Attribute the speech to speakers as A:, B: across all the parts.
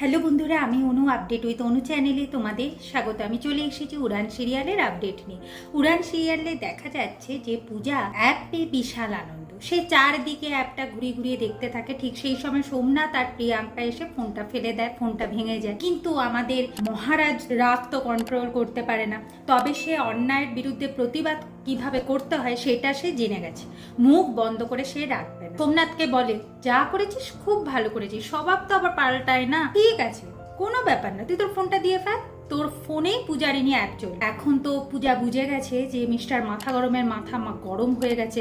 A: Hello বন্ধুরা, আমি অনু update with অনু চ্যানেলে তোমাদের স্বাগত। আমি চলে এসেছি উড়ান সিরিয়ালের আপডেট নিয়ে। উড়ান সিরিয়ালে দেখা যাচ্ছে যে পূজা অ্যাপে বিশাল আনন্দ সে চারদিকে অ্যাপটা ঘুরিয়ে ঘুরিয়ে দেখতে থাকে। ঠিক সেই সময় সোমনাথ আর প্রিয়াঙ্কা এসে ফোনটা ফেলে দেয়, ফোনটা ভেঙে যায়। কিন্তু আমাদের মহারাজ রাগ তো কন্ট্রোল করতে পারে না। তবে সে অন্যায়ের বিরুদ্ধে প্রতিবাদ কীভাবে করতে হয় সেটা সে জেনে গেছে। মুখ বন্ধ করে সে রাখবে না। সোমনাথকে বলে, যা করেছিস খুব ভালো করেছিস। স্বভাব তো আবার পাল্টায় না। ঠিক আছে, কোনো ব্যাপার না। তুই তোর ফোনটা দিয়ে ফেল। তোর ফোনেই পূজারিনী অ্যাপ চল এখন তো পূজা বুঝে গেছে যে মিস্টার মাথা গরমের মাথা মা গরম হয়ে গেছে,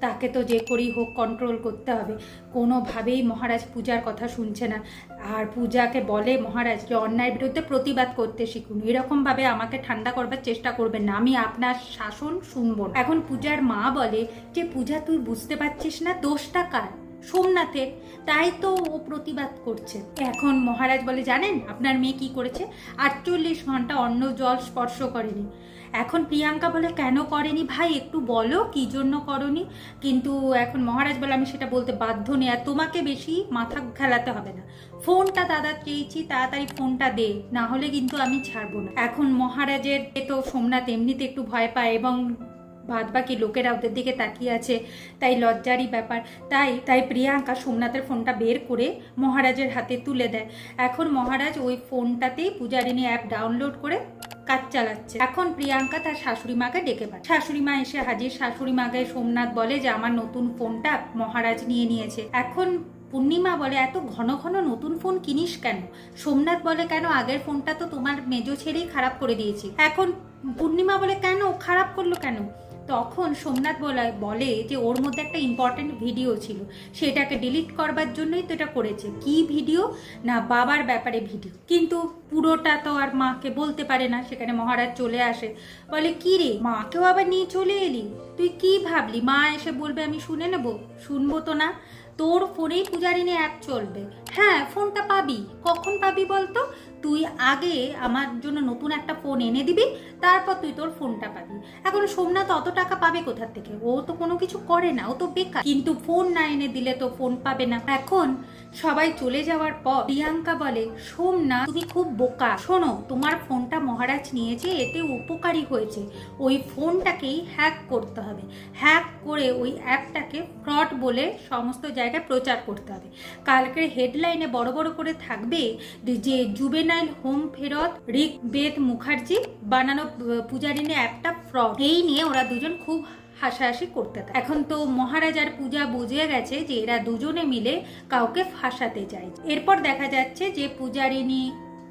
A: তাকে তো যে করেই হোক কন্ট্রোল করতে হবে। কোনোভাবেই মহারাজ পূজার কথা শুনছে না। আর পূজাকে বলে, মহারাজ, যে অন্যায়ের বিরুদ্ধে প্রতিবাদ করতে শিখুন। এরকমভাবে আমাকে ঠান্ডা করবার চেষ্টা করবেন না। আমি আপনার শাসন শুনব এখন পূজার মা বলে, যে পূজা, তুই বুঝতে পারছিস না, দোষটা কার? সোমনাথের, তাই তো ও প্রতিবাদ করছে। এখন মহারাজ বলে, জানেন আপনার মেয়ে কি করেছে? আটচল্লিশ ঘণ্টা অন্ন জল স্পর্শ করেনি। এখন প্রিয়াঙ্কা বলে, কেন করেনি ভাই? একটু বলো, কি জন্য করনি? কিন্তু এখন মহারাজ বলে, আমি সেটা বলতে বাধ্য নেই। আর তোমাকে বেশি মাথা খেলাতে হবে না। ফোনটা দাদা চেয়েছি, তাড়াতাড়ি ফোনটা দে, না হলে কিন্তু আমি ছাড়বো না। এখন মহারাজের তো সোমনাথ এমনিতে একটু ভয় পায় এবং বাদ বাকি লোকেরা ওদের দিকে তাকিয়ে আছে। তাই লজ্জারই ব্যাপার। তাই তাই প্রিয়াঙ্কা সোমনাথের ফোনটা বের করে মহারাজের হাতে তুলে দেয়। এখন মহারাজ ওই ফোনটাতেই পূজারিনী অ্যাপ ডাউনলোড করে কাজ চালাচ্ছে। এখন প্রিয়াঙ্কা তার শাশুড়ি মাকে ডেকে পায় শাশুড়ি মা এসে হাজির। শাশুড়ি মাকে সোমনাথ বলে যে, আমার নতুন ফোনটা মহারাজ নিয়ে নিয়েছে। এখন পূর্ণিমা বলে, এত ঘন ঘন নতুন ফোন কিনিস কেন? সোমনাথ বলে, কেন? আগের ফোনটা তো তোমার মেজো ছেড়েই খারাপ করে দিয়েছি। এখন পূর্ণিমা বলে, কেন? খারাপ করল কেন? তখন সোমনাথ বলায় বলে যে ওর মধ্যে একটা ইম্পর্ট্যান্ট ভিডিও ছিল। সেটাকে ডিলিট করবার জন্যই তো এটা করেছে। কি ভিডিও না, বাবার ব্যাপারে ভিডিও কিন্তু পুরোটা তো আর মাকে বলতে পারে না, সেখানে মহারাজ চলে আসে। বলে, কি রে, মাকেও আবার নিয়ে চলে এলি? তুই কি ভাবলি? মা এসে বলবে, আমি শুনে নেব? শুনব তো না। তোর ফোনেই পূজারিনী অ্যাপ চলবে। হ্যাঁ ফোনটা পাবি। কখন পাবি বলতো? তুই আগে আমার জন্য নতুন একটা ফোন এনে দিবি, তারপর তুই তোর ফোনটা পাবি। এখন সোমনাথ অত টাকা পাবে কোথার থেকে? ও তো কোনো কিছু করে না, ও তো বেকার। কিন্তু ফোন না এনে দিলে তো ফোন পাবে না। এখন সবাই চলে যাওয়ার পর প্রিয়াঙ্কা বলে, সোমনাথ, তুমি খুব বোকা। শোনো, তোমার ফোনটা মহারাজ নিয়েছে, এতে উপকারী হয়েছে। ওই ফোনটাকেই হ্যাক করতে হবে। হ্যাক করে ওই অ্যাপটাকে ফ্রড বলে সমস্ত জায়গায় প্রচার করতে হবে। কালকের হেডলাইনে বড় বড় করে থাকবে যে জুবেনাইল হোম ফেরত, রিক বেদ মুখার্জি, বানানো পূজারিনী অ্যাপটা ফ্রড। এই নিয়ে ওরা দুজন খুব হাসাহাসি করতে থাকে। এখন তো মহারাজার পূজা বুঝে গেছে যে, এরা দুজনে মিলে কাউকে ফাঁসাতে চায়। এরপর দেখা যাচ্ছে যে পূজারিনী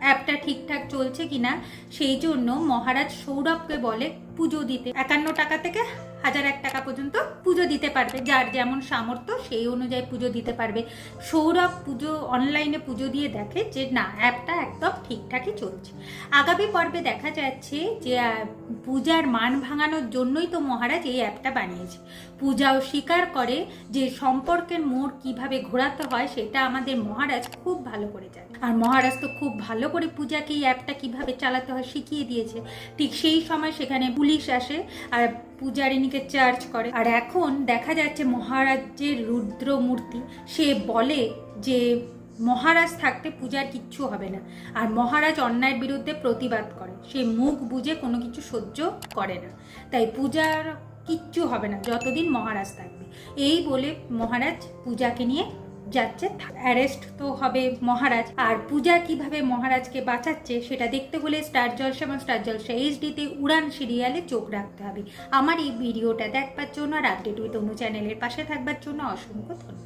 A: অ্যাপটা ঠিকঠাক চলছে কিনা, সেই জন্য মহারাজ সৌরভকে বলে পুজো দিতে। একান্ন টাকা থেকে হাজার এক টাকা পর্যন্ত পুজো দিতে পারবে। যার যেমন সামর্থ্য, সেই অনুযায়ী পুজো দিতে পারবে। সৌরভ পুজো অনলাইনে পুজো দিয়ে দেখে যে, না অ্যাপটা একদম ঠিকঠাকই চলছে। আগামী পর্বে দেখা যাচ্ছে যে পূজার মান ভাঙানোর জন্যই তো মহারাজ এই অ্যাপটা বানিয়েছে। পূজাও স্বীকার করে যে, সম্পর্কের মোড় কীভাবে ঘোরাতে হয় সেটা আমাদের মহারাজ খুব ভালো করে যায় আর মহারাজ তো খুব ভালো করে পূজাকে এই অ্যাপটা কীভাবে চালাতে হয় শিখিয়ে দিয়েছে। ঠিক সেই সময় সেখানে পুলিশ আসে, আর পূজারিনীকে চার্জ করে। আর এখন দেখা যাচ্ছে মহারাজের রুদ্র মূর্তি সে বলে যে মহারাজ থাকতে পূজার কিচ্ছু হবে না। আর মহারাজ অন্যায়ের বিরুদ্ধে প্রতিবাদ করে। সে মুখ বুঝে কোনো কিছু সহ্য করে না। তাই পূজার কিচ্ছু হবে না, যতদিন মহারাজ থাকবে। এই বলে মহারাজ পূজাকে নিয়ে যাচ্ছে। অ্যারেস্ট তো হবে মহারাজ। আর পূজা কীভাবে মহারাজকে বাঁচাচ্ছে সেটা দেখতে হলে স্টার জলসা এবং স্টার জলসা এইচডিতে উড়ান সিরিয়ালে চোখ রাখতে হবে। আমার এই ভিডিওটা দেখবার জন্য আর আপডেট উইথ অনু চ্যানেলের পাশে থাকবার জন্য অসংখ্য ধন্যবাদ।